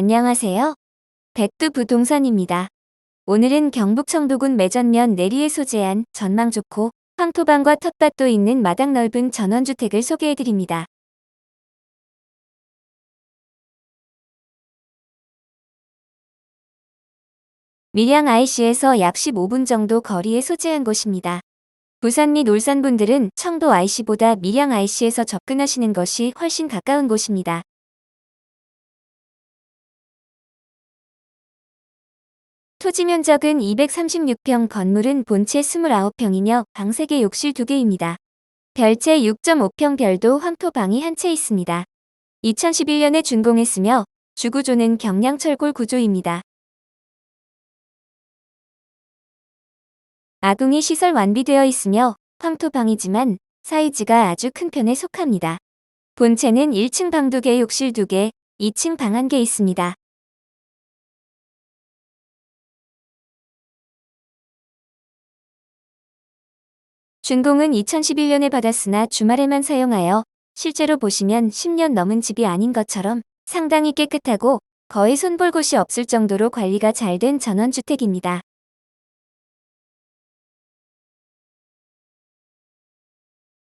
안녕하세요. 백두 부동산입니다. 오늘은 경북 청도군 매전면 내리에 소재한 전망 좋고 황토방과 텃밭도 있는 마당 넓은 전원주택을 소개해드립니다. 밀양 IC에서 약 15분 정도 거리에 소재한 곳입니다. 부산 및 울산 분들은 청도 IC보다 밀양 IC에서 접근하시는 것이 훨씬 가까운 곳입니다. 토지 면적은 236평, 건물은 본체 29평이며 방 3개, 욕실 2개입니다. 별채 6.5평 별도 황토방이 한 채 있습니다. 2011년에 준공했으며 주구조는 경량철골 구조입니다. 아궁이 시설 완비되어 있으며 황토방이지만 사이즈가 아주 큰 편에 속합니다. 본체는 1층 방 2개, 욕실 2개, 2층 방 1개 있습니다. 준공은 2011년에 받았으나 주말에만 사용하여 실제로 보시면 10년 넘은 집이 아닌 것처럼 상당히 깨끗하고 거의 손볼 곳이 없을 정도로 관리가 잘 된 전원주택입니다.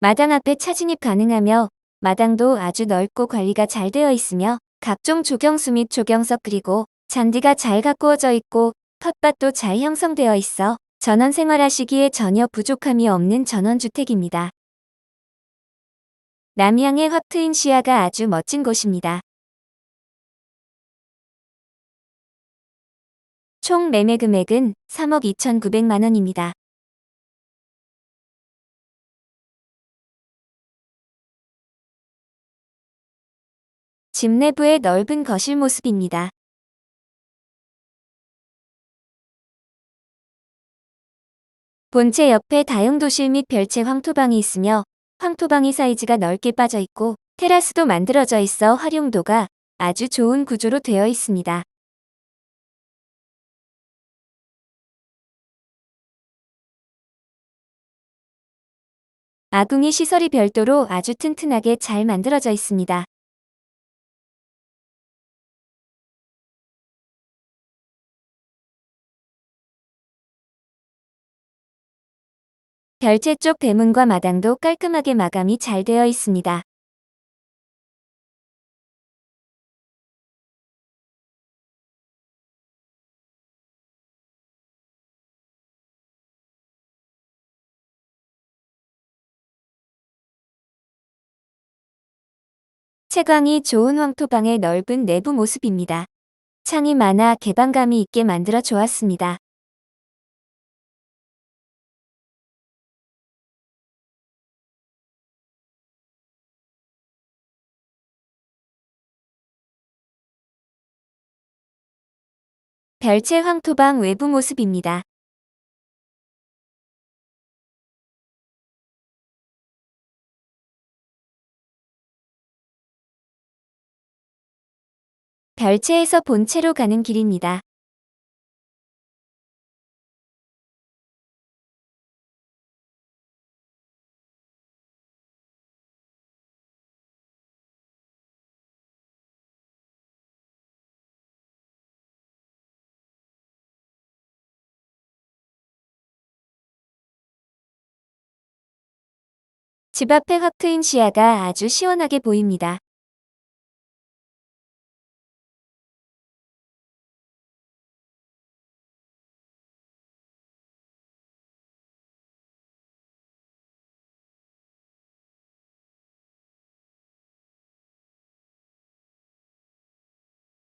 마당 앞에 차진입 가능하며 마당도 아주 넓고 관리가 잘 되어 있으며 각종 조경수 및 조경석 그리고 잔디가 잘 가꾸어져 있고 텃밭도 잘 형성되어 있어 전원 생활하시기에 전혀 부족함이 없는 전원주택입니다. 남양의 확 트인 시야가 아주 멋진 곳입니다. 총 매매 금액은 3억 2,900만 원입니다. 집 내부의 넓은 거실 모습입니다. 본체 옆에 다용도실 및 별채 황토방이 있으며 황토방이 사이즈가 넓게 빠져 있고 테라스도 만들어져 있어 활용도가 아주 좋은 구조로 되어 있습니다. 아궁이 시설이 별도로 아주 튼튼하게 잘 만들어져 있습니다. 별채 쪽 대문과 마당도 깔끔하게 마감이 잘 되어 있습니다. 채광이 좋은 황토방의 넓은 내부 모습입니다. 창이 많아 개방감이 있게 만들어 좋았습니다. 별채 황토방 외부 모습입니다. 별채에서 본체로 가는 길입니다. 집 앞에 확 트인 시야가 아주 시원하게 보입니다.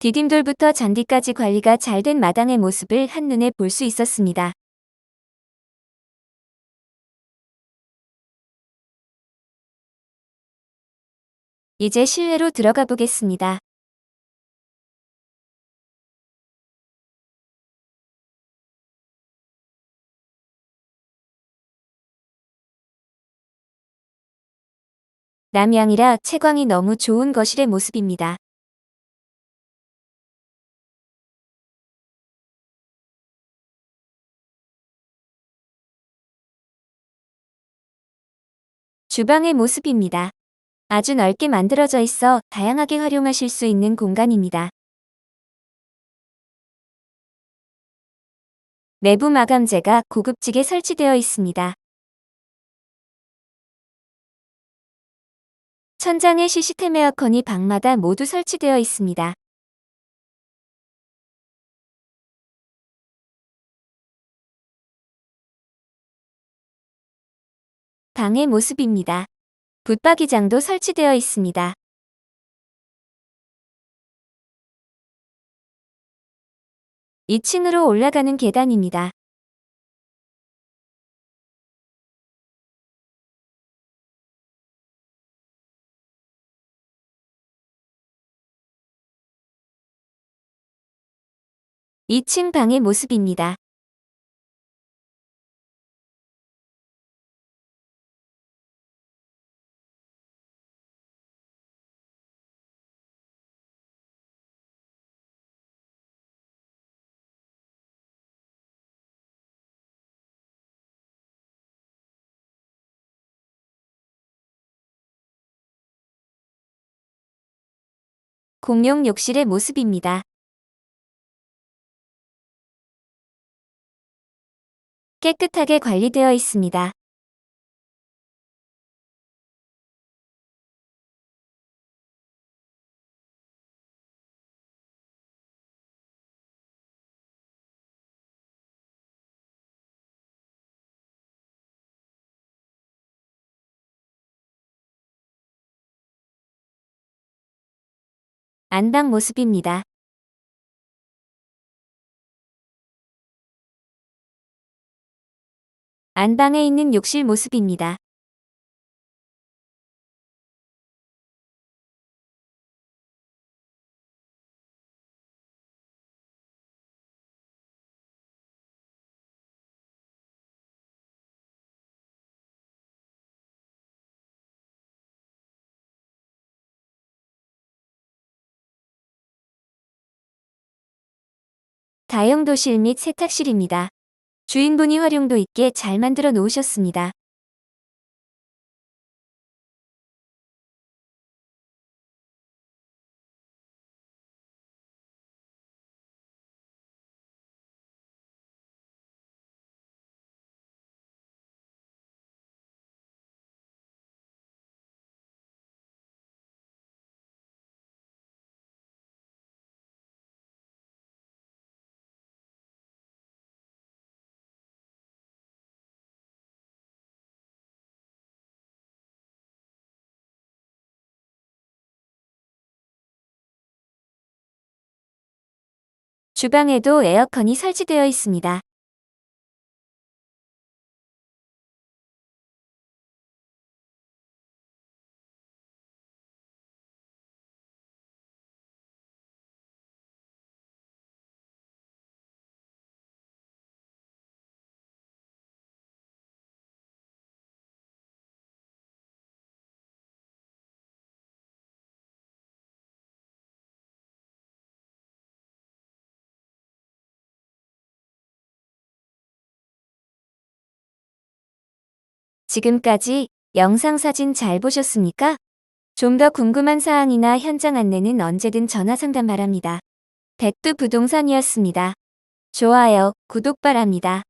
디딤돌부터 잔디까지 관리가 잘 된 마당의 모습을 한눈에 볼 수 있었습니다. 이제 실내로 들어가 보겠습니다. 남양이라 채광이 너무 좋은 거실의 모습입니다. 주방의 모습입니다. 아주 넓게 만들어져 있어 다양하게 활용하실 수 있는 공간입니다. 내부 마감재가 고급지게 설치되어 있습니다. 천장에 시스템 에어컨이 방마다 모두 설치되어 있습니다. 방의 모습입니다. 붙박이장도 설치되어 있습니다. 2층으로 올라가는 계단입니다. 이층 방의 모습입니다. 공용 욕실의 모습입니다. 깨끗하게 관리되어 있습니다. 안방 모습입니다. 안방에 있는 욕실 모습입니다. 다용도실 및 세탁실입니다. 주인분이 활용도 있게 잘 만들어 놓으셨습니다. 주방에도 에어컨이 설치되어 있습니다. 지금까지 영상 사진 잘 보셨습니까? 좀 더 궁금한 사항이나 현장 안내는 언제든 전화 상담 바랍니다. 백두 부동산이었습니다. 좋아요, 구독 바랍니다.